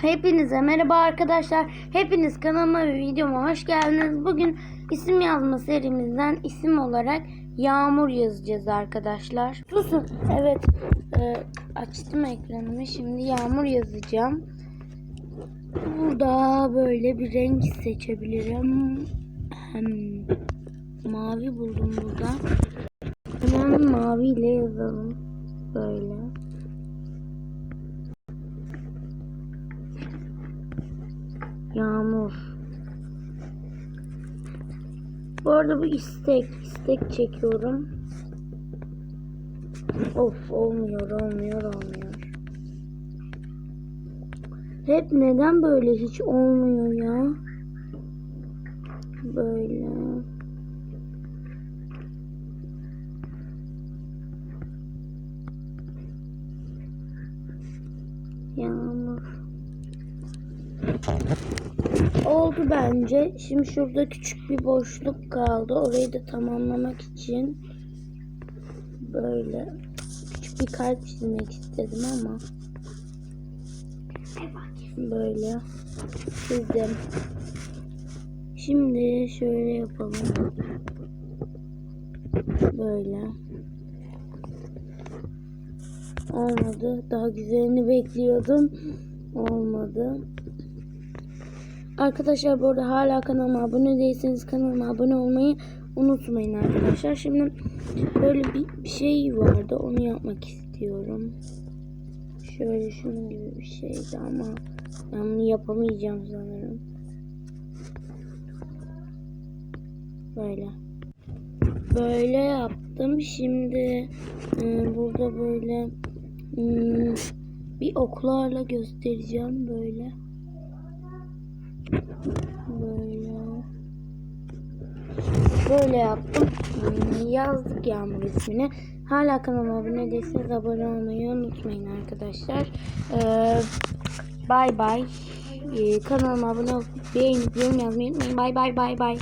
Hepinize merhaba arkadaşlar. Hepiniz kanalıma ve videoma hoş geldiniz. Bugün isim yazma serimizden isim olarak Yağmur yazacağız arkadaşlar. Susun. Evet. e, açtım ekranımı. Şimdi Yağmur yazacağım. Burada böyle bir renk seçebilirim. Hem mavi buldum burada. Hemen maviyle yazalım. Böyle. Yağmur. Bu arada bu istek. istek çekiyorum. Of olmuyor olmuyor olmuyor. Hep neden böyle hiç olmuyor ya? Böyle. Yağmur. Oldu bence. Şimdi şurada küçük bir boşluk kaldı. Orayı da tamamlamak için böyle küçük bir kalp çizmek istedim ama böyle çizdim. Şimdi şöyle yapalım. Böyle. Olmadı. Daha güzelini bekliyordum. Olmadı. Arkadaşlar bu arada hala kanalıma abone değilseniz kanalıma abone olmayı unutmayın arkadaşlar. Şimdi böyle bir, bir şey vardı. Onu yapmak istiyorum. Şöyle şunun gibi bir şeydi ama ben bunu yapamayacağım sanırım. Böyle. Böyle yaptım. Şimdi e, burada böyle hmm, bir oklarla göstereceğim böyle. Böyle. Böyle yaptım. Yazdık Yağmur ismini. Hala kanalıma abone değilseniz abone olmayı unutmayın arkadaşlar. Ee, bay bay. Ee, kanalıma abone olup beğenip yorum yazmayı unutmayın. Bay bay bay bay.